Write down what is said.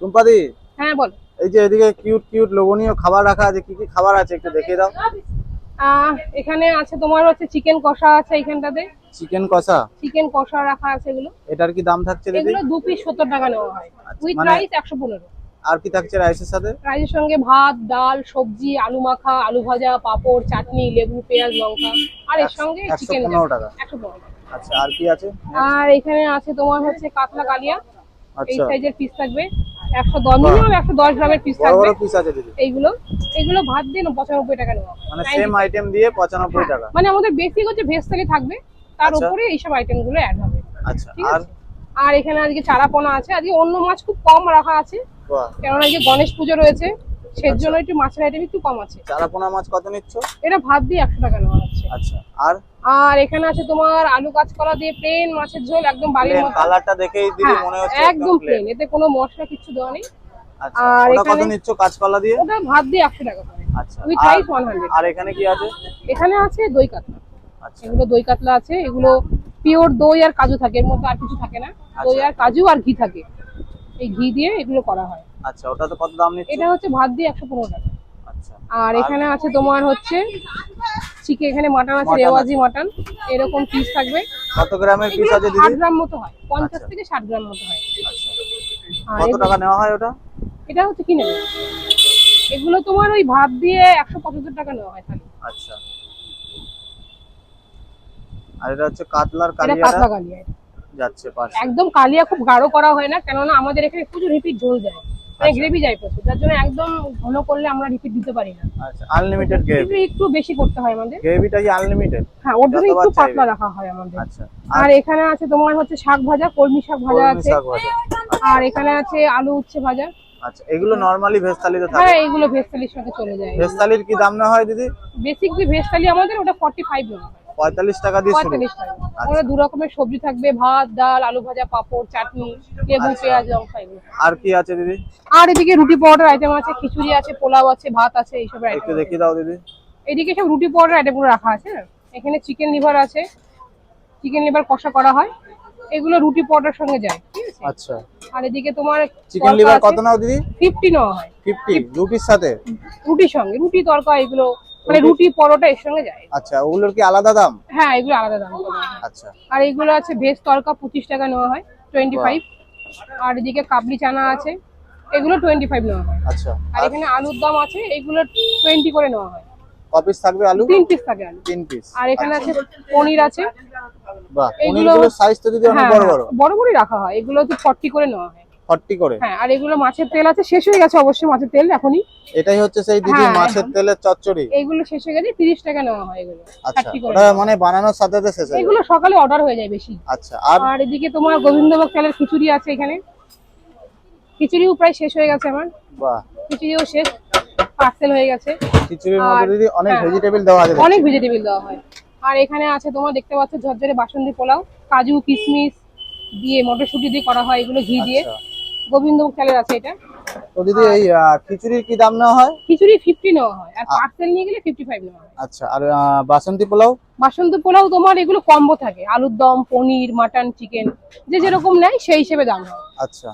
টুম্পাদি? হ্যাঁ বল। এই যে এদিকে কিউট কিউট লোভনীয় খাবার রাখা আছে কি কি খাবার আছে একটু দেখিয়ে দাও। এখানে আছে তোমার হচ্ছে চিকেন কষা আছে এখানটাতে চিকেন কষা? চিকেন কষা রাখা আছে এগুলো। এটার কি দাম থাকছে দিদি? এগুলো দু পিস সত্তর টাকা নেওয়া হয়। আচ্ছা, উইথ রাইস একশো পনেরো। আর কি থাকছে রাইসের সাথে? রাইসের সঙ্গে ভাত ডাল সবজি আলু মাখা আলু ভাজা পাঁপড় চাটনি লেবু পেঁয়াজ লঙ্কা। আর এর সঙ্গে চিকেন পনেরো টাকা। একশো পনেরো টাকা। আচ্ছা আর কি আছে? আর এখানে আছে তোমার হচ্ছে কাতলা কালিয়া। এই আচ্ছা। সাইজের পিস থাকবে। একশো দশ মিনিমাম একশো দশ গ্রামের পিস থাকবে। পিস আছে দিদি। এইগুলো এগুলো ভাত দিয়ে পঁচানব্বই টাকা নেওয়া মানে সেম আইটেম দিয়ে পঁচানব্বই টাকা। মানে আমাদের বেসিক হচ্ছে ভেজ থালি থাকবে। তার আচ্ছা। উপরে এইসব আইটেমগুলো অ্যাড হবে। আচ্ছা আর? আর এখানে আজকে চারাপোনা আছে। আজকে অন্য মাছ খুব কম রাখা আছে। কেননা আজকে গণেশ পুজো রয়েছে সেই আচ্ছা। জন্য একটু মাছের আইটেম একটু কম আছে। চারাপোনা মাছ কত নিচ্ছ? এটা ভাত দিয়ে একশো টাকা নেওয়া হচ্ছে। আচ্ছা আর? আর এখানে আছে তোমার আলু কাঁচকলা দিয়ে প্লেন মাছের ঝোল একদম বাড়ির মতো। কালারটা দেখেই দিদি হ্যাঁ, মনে হচ্ছে একদম প্লেন এতে কোনো মশলা কিছু দেওয়া নেই। আচ্ছা আর এখানে- নিচ্ছ কাঁচকলা দিয়ে? ওটা ভাত দিয়ে একশো টাকা করে। আচ্ছা উইথ রাইস ওয়ান হান্ড্রেড আর এখানে কি আছে? এখানে আছে দই কাতলা। আচ্ছা। এগুলো দই কাতলা আছে এগুলো পিওর দই আর কাজু থাকে এর মধ্যে আর কিছু থাকে না। দই আচ্ছা। আর কাজু আর ঘি থাকে। এই ঘি দিয়ে এগুলো করা হয়। আচ্ছা ওটা তো কত দাম নিচ্ছ? এটা হচ্ছে ভাত দিয়ে একশো পনেরো টাকা। আচ্ছা। আর এখানে আছে তোমার হচ্ছে চিকেন এখানে মাটন আছে রেওয়াজি মাটন এরকম পিস থাকবে। কত গ্রামের পিস আছে দিদি? গ্রাম মতো হয় পঞ্চাশ আচ্ছা। থেকে ষাট গ্রাম মতো হয়। আচ্ছা। কত টাকা নেওয়া হয় ওটা? এটা হচ্ছে কি নেবে। এগুলো তোমার ওই ভাত দিয়ে একশো পঁচাত্তর টাকা নেওয়া হয় খালি আচ্ছা। আর এটা হচ্ছে কাতলার এটা কাতলা কালিয়া যাচ্ছে পাশে। একদম কালিয়া খুব গাঢ় করা হয় না কেননা আমাদের এখানে প্রচুর রিপিট ঝোল যায়। মানে আচ্ছা। গ্রেভি যায় প্রচুর যার জন্য একদম ঘন করলে আমরা রিপিট দিতে পারি না। আচ্ছা আনলিমিটেড গ্রেভি একটু বেশি করতে হয় আমাদের। গ্রেভিটা কি আনলিমিটেড হ্যাঁ ওর জন্য একটু পাতলা রাখা হয় আমাদের। আচ্ছা আর এখানে আছে তোমার হচ্ছে শাক ভাজা কলমি শাক ভাজা আছে। আর এখানে আছে আলু উচ্ছে ভাজা। আচ্ছা এগুলো নরমালি ভেজ থালিতে থাকে? হ্যাঁ এইগুলো ভেজ থালির সাথে চলে যায়। ভেজ থালির কি দাম না হয় দিদি? বেসিক যে ভেজ থালি আমাদের ওটা ফর্টি ফাইভ নেওয়া হয় পঁয়তাল্লিশ টাকা দিয়ে পঁয়তাল্লিশ টাকা। আচ্ছা। দু রকমের সবজি থাকবে ভাত ডাল আলু ভাজা পাঁপড় চাটনি লেবু আচ্ছা। পেঁয়াজ লঙ্কা এগুলো। আর কি আছে দিদি? আর এদিকে রুটি পাউডার আইটেম আছে খিচুড়ি আছে পোলাও আছে ভাত আছে এইসব একটু দেখিয়ে দাও দিদি। এদিকে সব রুটি পাউডার আইটেমগুলো রাখা আছে এখানে চিকেন লিভার আছে। চিকেন লিভার কষা করা হয়। এগুলো রুটি পাউডার সঙ্গে যায় আচ্ছা। আর এদিকে তোমার চিকেন লিভার কত নাও দিদি? ফিফটি নেওয়া হয়। ফিফটি রুটির সাথে? রুটির সঙ্গে রুটি তরকা এগুলো মানে রুটি পরোটা এর সঙ্গে যায়। আচ্ছা ওগুলোর কি আলাদা দাম? হ্যাঁ এগুলো আলাদা দাম। আচ্ছা। আর এগুলো আছে ভেজ তরকা পঁচিশ টাকা নেওয়া হয় টোয়েন্টি ফাইভ আর এদিকে কাবলি চানা আছে এগুলো টোয়েন্টি ফাইভ নেওয়া হয়। আচ্ছা। আর এখানে আলুর দাম আছে এগুলো টোয়েন্টি করে নেওয়া হয়। কপিস থাকবে আলু? তিন পিস থাকে আলু। তিন পিস আর এখানে আছে পনির আছে। বাহ পনিরগুলোর সাইজ তো দিদি অনেক বড় হ্যাঁ, বড়। বড় রাখা হয় এগুলো হচ্ছে ফর্টি করে নেওয়া হয়। ফর্টি করে। হ্যাঁ আর এগুলো মাছের তেল আছে শেষ হয়ে গেছে অবশ্যই মাছের তেল এখনই। এটাই হচ্ছে সেই দিদি হ্যাঁ, মাছের তেলের চচ্চড়ি। এইগুলো শেষ হয়ে গেছে তিরিশ টাকা নেওয়া হয় এগুলো আচ্ছা ওটা মানে বানানোর সাথে সাথে শেষ হয়ে এগুলো সকালে অর্ডার হয়ে যায় বেশি। আচ্ছা আর এদিকে তোমার গোবিন্দভোগ চালের খিচুড়ি আছে এখানে। খিচুড়িও প্রায় শেষ হয়ে গেছে আমার। বাহ। খিচুড়িও শেষ পার্সেল হয়ে গেছে। খিচুড়ির মধ্যে দিদি অনেক হ্যাঁ। ভেজিটেবল দেওয়া আছে অনেক ভেজিটেবল দেওয়া হয়। আর এখানে আছে তোমার দেখতে পাচ্ছ ঝরঝরে বাসন্তী পোলাও কাজু কিশমিশ দিয়ে মটরশুঁটি দিয়ে করা হয় এগুলো ঘি দিয়ে। আচ্ছা। গোবিন্দভোগ চালের আছে এটা। তো দিদি এই খিচুড়ির কি দাম নেওয়া হয়? খিচুড়ি ফিফটি নেওয়া হয় আর পার্সেল নিয়ে গেলে ফিফটি ফাইভ নেওয়া হয়। আচ্ছা আর বাসন্তী পোলাও? বাসন্তী পোলাও তোমার এগুলো কম্বো থাকে আলুর দম পনির মাটন চিকেন যে যেরকম নেয় সেই হিসেবে দাম হয়। আচ্ছা।